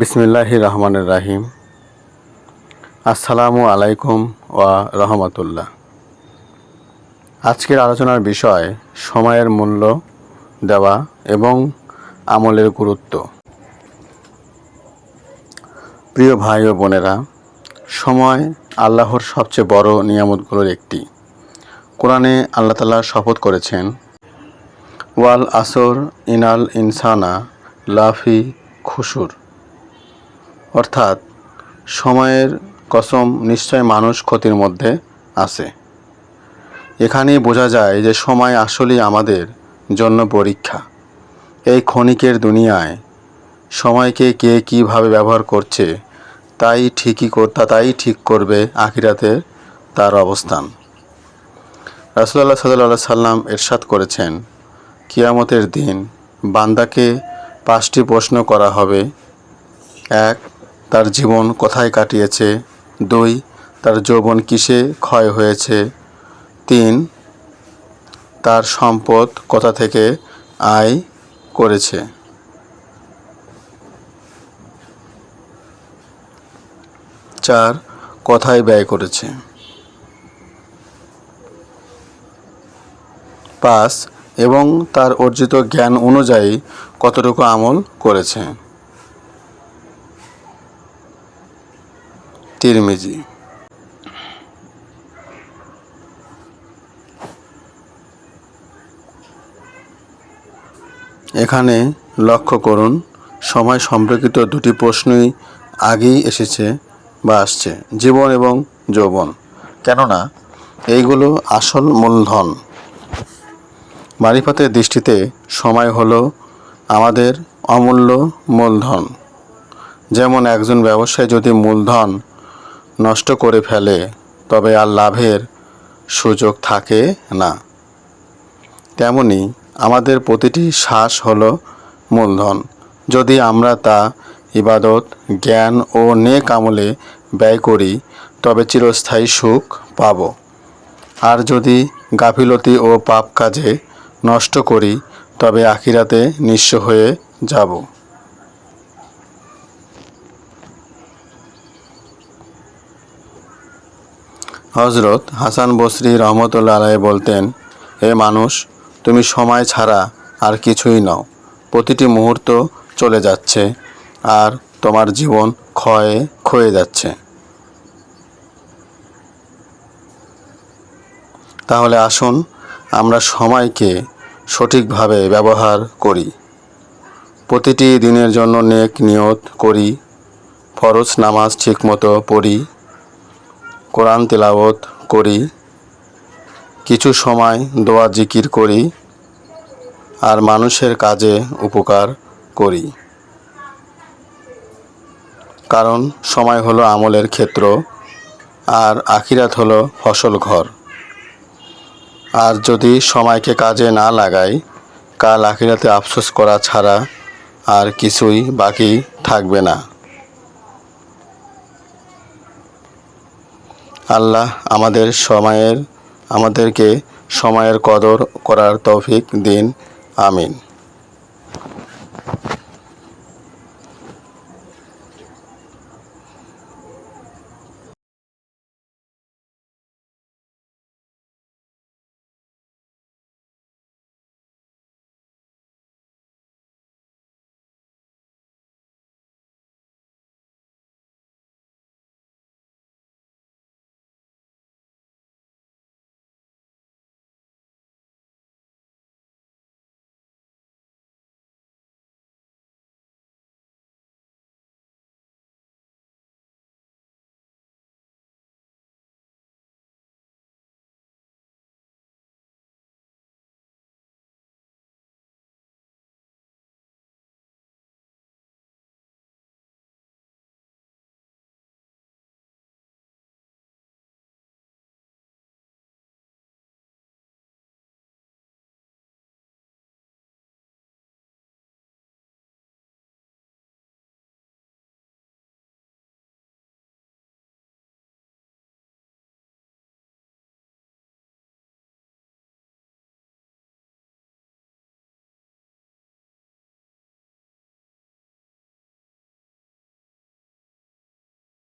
বিসমিল্লাহ রহমানুর রাহিম। আসসালামু আলাইকুম ওয়া রহমতুল্লাহ। আজকের আলোচনার বিষয় সময়ের মূল্য দেওয়া এবং আমলের গুরুত্ব। প্রিয় ভাই ও বোনেরা, সময় আল্লাহর সবচেয়ে বড় নিয়ামতগুলোর একটি। কোরআনে আল্লাহ তালা শপথ করেছেন, ওয়াল আসর ইনাল ইনসানা লাফি খুশুর। অর্থাৎ সময়ের কসম নিশ্চয় মানুষ ক্ষতির মধ্যে আছে। এখানেই বোঝা যায় যে সময় আসলেই আমাদের জন্য পরীক্ষা। এই ক্ষণিকের দুনিয়ায় সময়কে কে কীভাবে ব্যবহার করছে, তাই ঠিকই করতা তাই ঠিক করবে আখিরাতে তার অবস্থান। রাসুল্লাহ সাল্লাহ সাল্লাম এরশাদ করেছেন, কিয়ামতের দিন বান্দাকে পাঁচটি প্রশ্ন করা হবে। এক তার জীবন কোথায় কাটিয়েছে? দুই, তার যৌবন কিসে ক্ষয় হয়েছে? তিন, তার সম্পদ কোথা থেকে আয় করেছে? চার, কোথায় ব্যয় করেছে? পাঁচ, এবং তার অর্জিত জ্ঞান অনুযায়ী কতটুকু আমল করেছে? তিরমিজি। এখানে লক্ষ্য করুন, সময় সম্পর্কিত দুটি প্রশ্নই আগেই এসেছে বা আসছে, জীবন এবং যৌবন। কেননা, এইগুলো আসল মূলধন। মারিফতের দৃষ্টিতে সময় হলো আমাদের অমূল্য মূলধন। যেমন একজন ব্যবসায়ী যদি মূলধন নষ্ট করে ফেলে, তবে আর লাভের সুযোগ থাকে না। তেমনি আমাদের প্রতিটি শ্বাস হল মূলধন। যদি আমরা তা ইবাদত, জ্ঞান ও নেক আমলে ব্যয় করি, তবে চিরস্থায়ী সুখ পাব। আর যদি গাফিলতি ও পাপ কাজে নষ্ট করি, তবে আখিরাতে নিঃস্ব হয়ে যাব। হজরত হাসান বসরি রহমতুল্লা আলাই বলতেন, হে মানুষ, তুমি সময় ছাড়া আর কিছুই নও। প্রতিটি মুহূর্ত চলে যাচ্ছে আর তোমার জীবন ক্ষয়ে ক্ষয়ে যাচ্ছে। তাহলে আসুন আমরা সময়কে সঠিকভাবে ব্যবহার করি। প্রতিটি দিনের জন্য নেক নিয়ত করি, ফরজ নামাজ ঠিকমতো পড়ি কোরআন তেলাওয়াত করি, কিছু সময় দোয়া জিকির করি, আর মানুষের কাজে উপকার করি। কারণ সময় হলো আমলের ক্ষেত্র, আর আখিরাত হলো ফসল ঘর। আর যদি সময়কে কাজে না লাগাই, কাল আখিরাতে আফসোস করা ছাড়া আর কিছুই বাকি থাকবে না। আল্লাহ আমাদের সময়ের আমাদেরকে সময়ের কদর করার তৌফিক দিন। আমিন।